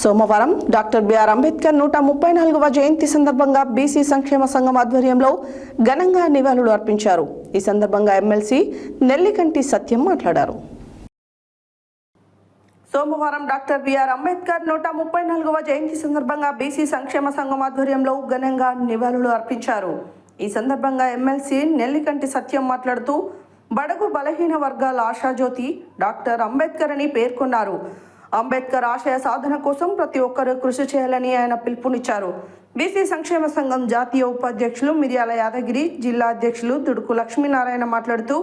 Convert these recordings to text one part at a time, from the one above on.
సోమవారం doctor BR Ambedkar నూట ముప్పై నాలుగవ జయంతి సందర్భంగా బీసీ సంక్షేమ సంఘం ఆధ్వర్యంలో ఘనంగా నివాళులు అర్పించారు. ఈ సందర్భంగా ఎమ్మెల్సీ నెల్లికంటి సత్యం మాట్లాడారు. సోమవారం డాక్టర్ బిఆర్ అంబేద్కర్ నూట ముప్పై నాలుగవ జయంతి సందర్భంగా బీసీ సంక్షేమ సంఘం ఆధ్వర్యంలో ఘనంగా నివాళులు అర్పించారు. ఈ సందర్భంగా ఎమ్మెల్సీ నెల్లికంటి సత్యం మాట్లాడుతూ బడుగు బలహీన వర్గాల ఆశాజ్యోతి డాక్టర్ అంబేద్కర్ అని పేర్కొన్నారు. అంబేద్కర్ ఆశయ సాధన కోసం ప్రతి ఒక్కరూ కృషి చేయాలని ఆయన పిలుపునిచ్చారు. బీసీ సంక్షేమ సంఘం జాతీయ ఉపాధ్యక్షులు మిర్యాల యాదగిరి జిల్లా అధ్యక్షులు దుడుకు లక్ష్మీనారాయణ మాట్లాడుతూ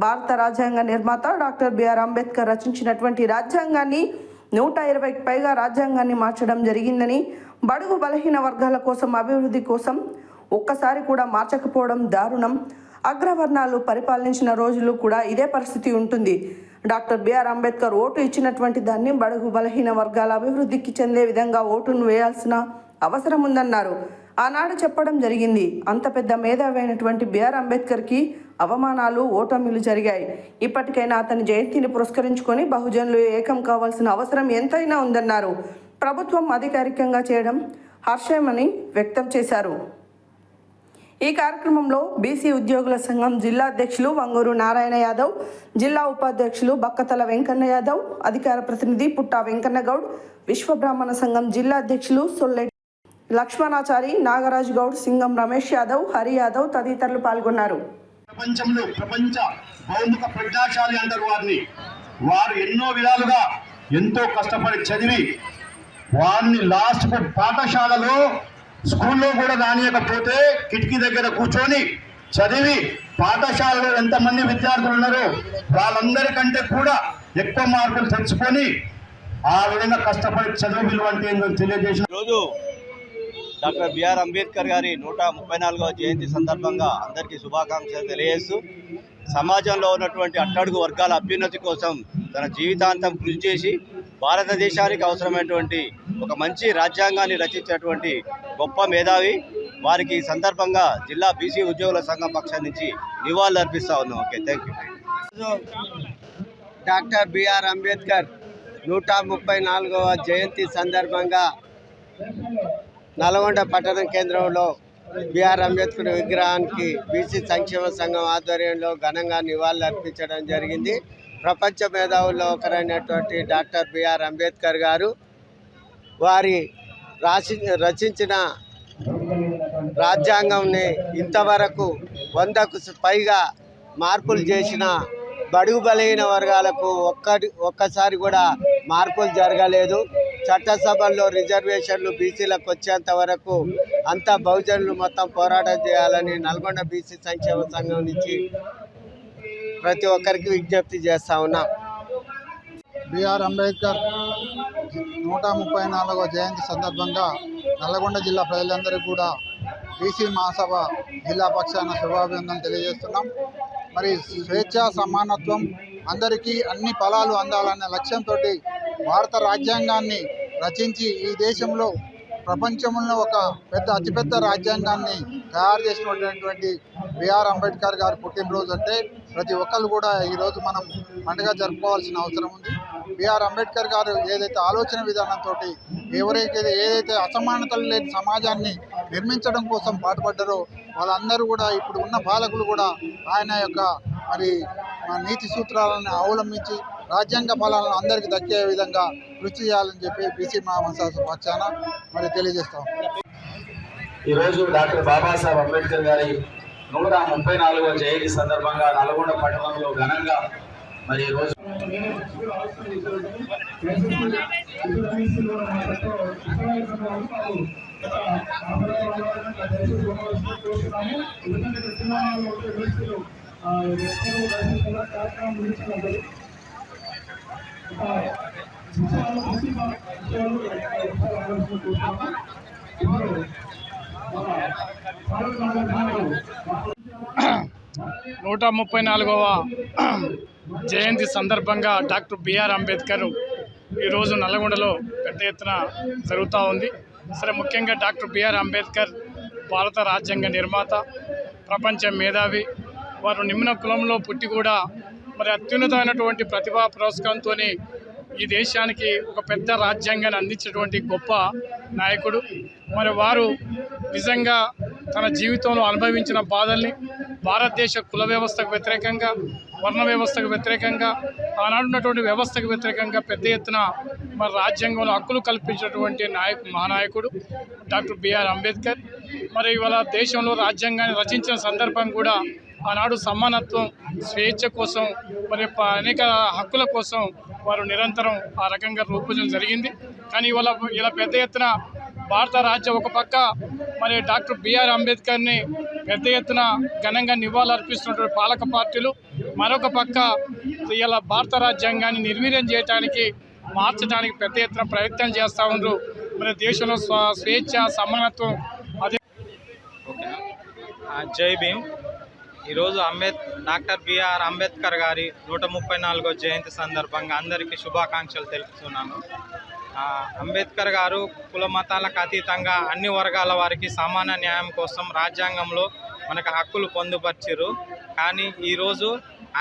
భారత రాజ్యాంగ నిర్మాత డాక్టర్ బిఆర్ అంబేద్కర్ రచించినటువంటి రాజ్యాంగాన్ని నూట ఇరవైకి పైగా రాజ్యాంగాన్ని మార్చడం జరిగిందని బడుగు బలహీన వర్గాల కోసం అభివృద్ధి కోసం ఒక్కసారి కూడా మార్చకపోవడం దారుణం. అగ్రవర్ణాలు పరిపాలించిన రోజులు కూడా ఇదే పరిస్థితి ఉంటుంది. డాక్టర్ బిఆర్ అంబేద్కర్ ఓటు ఇచ్చినటువంటి దాన్ని బడుగు బలహీన వర్గాల అభివృద్ధికి చెందే విధంగా ఓటును వేయాల్సిన అవసరం ఉందన్నారు. ఆనాడు చెప్పడం జరిగింది. అంత పెద్ద మేధావి అయినటువంటి బిఆర్ అంబేద్కర్కి అవమానాలు ఓటమిలు జరిగాయి. ఇప్పటికైనా అతని జయంతిని పురస్కరించుకొని బహుజనులు ఏకం కావాల్సిన అవసరం ఎంతైనా ఉందన్నారు. ప్రభుత్వం అధికారికంగా చేయడం హర్షమని వ్యక్తం చేశారు. ఈ కార్యక్రమంలో బీసీ ఉద్యోగుల సంఘం జిల్లా అధ్యక్షులు వంగూరు నారాయణ యాదవ్ జిల్లా ఉపాధ్యక్షులు బక్కతల వెంకన్న యాదవ్ అధికార ప్రతినిధి పుట్టా వెంకన్న గౌడ్ విశ్వబ్రాహ్మణ సంఘం జిల్లా అధ్యక్షులు సొల్లె లక్ష్మణాచారి నాగరాజ్ గౌడ్ సింగం రమేష్ యాదవ్ హరి యాదవ్ తదితరులు పాల్గొన్నారు. ప్రపంచంలో ప్రపంచ బహుముఖ ప్రజ్ఞాశాలి అంటారు వారిని. వారు ఎన్నో విధాలుగా ఎంతో కష్టపడి చదివి వారిని లాస్ట్ పాఠశాలలో స్కూల్లో కూడా రానియకపోతే కిటికీ దగ్గర కూర్చొని చదివి పాఠశాలలో ఎంతమంది విద్యార్థులు ఉన్నారో వాళ్ళందరికంటే కూడా ఎక్కువ మార్కులు తెచ్చుకొని ఆ విధంగా కష్టపడి చదువు విలువ అంటే ఏంటో తెలియజేసిన ఈరోజు డాక్టర్ బిఆర్ అంబేద్కర్ గారి నూట ముప్పై నాలుగవ జయంతి సందర్భంగా అందరికీ శుభాకాంక్షలు తెలియజేస్తూ సమాజంలో ఉన్నటువంటి అట్టడుగు వర్గాల అభ్యున్నతి కోసం తన జీవితాంతం కృషి చేసి భారతదేశానికి అవసరమైనటువంటి ఒక మంచి రాజ్యాంగాన్ని రచించినటువంటి గొప్ప మేధావి. వారికి ఈ సందర్భంగా జిల్లా బీసీ ఉద్యోగుల సంఘం పక్షం నుంచి నివాళులు అర్పిస్తా ఉన్నాం. Okay thank you doctor BR Ambedkar నూట ముప్పై నాలుగవ జయంతి సందర్భంగా నల్గొండ పట్టణ కేంద్రంలో బిఆర్ అంబేద్కర్ విగ్రహానికి బీసీ సంక్షేమ సంఘం ఆధ్వర్యంలో ఘనంగా నివాళులు అర్పించడం జరిగింది. ప్రపంచ మేధావుల్లో ఒకరైనటువంటి డాక్టర్ బిఆర్ అంబేద్కర్ గారు వారి రాసి రచించిన రాజ్యాంగంని ఇంతవరకు వందకు పైగా మార్పులు చేసిన బడుగు బలహీన వర్గాలకు ఒక్కటి ఒక్కసారి కూడా మార్పులు జరగలేదు. చట్టసభల్లో రిజర్వేషన్లు బీసీలకు వచ్చేంత వరకు అంతా బహుజనులు మొత్తం పోరాటం చేయాలని నల్గొండ బీసీ సంక్షేమ సంఘం నుంచి ప్రతి ఒక్కరికి విజ్ఞప్తి చేస్తా ఉన్నాం. బిఆర్ అంబేద్కర్ నూట ముప్పై నాలుగవ జయంతి సందర్భంగా నల్లగొండ జిల్లా ప్రజలందరికీ కూడా బీసీ మహాసభ జిల్లా పక్షాన శుభాభివందనలు తెలియజేస్తున్నాం. మరి స్వేచ్ఛ సమానత్వం అందరికీ అన్ని ఫలాలు అందాలనే లక్ష్యంతో భారత రాజ్యాంగాన్ని రచించి ఈ దేశంలో ప్రపంచంలో ఒక పెద్ద అతిపెద్ద రాజ్యాంగాన్ని తయారు చేసినటువంటి బిఆర్ అంబేద్కర్ గారి పుట్టినరోజు అంటే ప్రతి ఒక్కరు కూడా ఈరోజు మనం పండుగ జరుపుకోవాల్సిన అవసరం ఉంది. బిఆర్ అంబేద్కర్ గారు ఏదైతే ఆలోచన విధానంతో ఎవరైతే ఏదైతే అసమానతలు లేని సమాజాన్ని నిర్మించడం కోసం పాటుపడ్డారో వాళ్ళందరూ కూడా ఇప్పుడు ఉన్న పాలకులు కూడా ఆయన యొక్క మరి నీతి సూత్రాలను అవలంబించి రాజ్యాంగ ఫలాలను అందరికీ దక్కే విధంగా కృషి చేయాలని చెప్పి బీసీ మహామసాస పక్షాన మరి తెలియజేస్తాం. ఈరోజు డాక్టర్ బాబాసాహెబ్ అంబేద్కర్ గారి నూట ముప్పై నాలుగో జయంతి సందర్భంగా నల్గొండ పట్టణంలో ఘనంగా మరి ఈరోజు నూట ముప్పై నాలుగవ జయంతి సందర్భంగా డాక్టర్ బిఆర్ అంబేద్కర్ ఈరోజు నల్లగొండలో పెద్ద ఎత్తున జరుగుతూ ఉంది. సరే ముఖ్యంగా డాక్టర్ బిఆర్ అంబేద్కర్ భారత రాజ్యాంగ నిర్మాత ప్రపంచ మేధావి. వారు నిమ్న కులంలో పుట్టి కూడా మరి అత్యున్నతమైనటువంటి ప్రతిభా పురస్కారంతో ఈ దేశానికి ఒక పెద్ద రాజ్యాంగాన్ని అందించినటువంటి గొప్ప నాయకుడు. మరి వారు నిజంగా తన జీవితంలో అనుభవించిన బాధల్ని భారతదేశ కుల వ్యవస్థకు వ్యతిరేకంగా వర్ణ వ్యవస్థకు వ్యతిరేకంగా ఆనాడు ఉన్నటువంటి వ్యవస్థకు వ్యతిరేకంగా పెద్ద ఎత్తున మరి రాజ్యాంగంలో హక్కులు కల్పించినటువంటి నాయకు మహానాయకుడు డాక్టర్ బిఆర్ అంబేద్కర్. మరి ఇవాళ దేశంలో రాజ్యాంగాన్ని రచించిన సందర్భం కూడా ఆనాడు సమానత్వం స్వేచ్ఛ కోసం మరి అనేక హక్కుల కోసం వారు నిరంతరం ఆ రకంగా రూపొందడం జరిగింది. కానీ ఇవాళ ఇలా పెద్ద ఎత్తున భారత రాజ్యం ఒక పక్క మరి డాక్టర్ బిఆర్ అంబేద్కర్ని పెద్ద ఎత్తున ఘనంగా నివాళులర్పిస్తున్నటువంటి పాలక పార్టీలు మరొక పక్క ఇలా భారత రాజ్యాంగాన్ని నిర్వీర్యం చేయడానికి మార్చడానికి పెద్ద ఎత్తున ప్రయత్నం చేస్తూ ఉన్నారు మరి దేశంలో స్వ స్వేచ్ఛ సమానత్వం అదే జై భీమ్. ఈరోజు అంబేద్ డాక్టర్ బిఆర్ అంబేద్కర్ గారి నూట ముప్పై నాలుగో జయంతి సందర్భంగా అందరికీ శుభాకాంక్షలు తెలుపుతున్నాను. అంబేద్కర్ గారు కుల మతాలకు అతీతంగా అన్ని వర్గాల వారికి సమాన న్యాయం కోసం రాజ్యాంగంలో మనకు హక్కులు పొందుపరిచారు కానీ ఈరోజు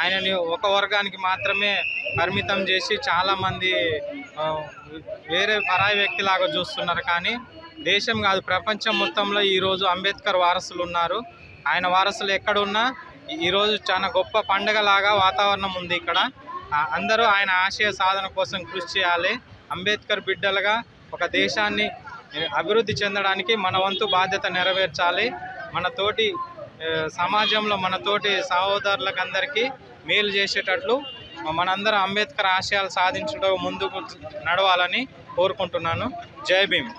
ఆయనని ఒక వర్గానికి మాత్రమే పరిమితం చేసి చాలామంది వేరే పరాయి వ్యక్తిలాగా చూస్తున్నారు. కానీ దేశం కాదు ప్రపంచం మొత్తంలో ఈరోజు అంబేద్కర్ వారసులు ఉన్నారు. ఆయన వారసులు ఎక్కడున్నా ఈరోజు చాలా గొప్ప పండగలాగా వాతావరణం ఉంది ఇక్కడ. అందరూ ఆయన ఆశయ సాధన కోసం కృషి చేయాలి. అంబేద్కర్ బిడ్డలుగా ఒక దేశాన్ని అభివృద్ధి చెందడానికి మన వంతు బాధ్యత నెరవేర్చాలి. మన తోటి సమాజంలో మన తోటి సహోదరులకందరికీ మేలు చేసేటట్లు మనందరం అంబేద్కర్ ఆశయాలు సాధించడం ముందుకు నడవాలని కోరుకుంటున్నాను. జై భీమ్.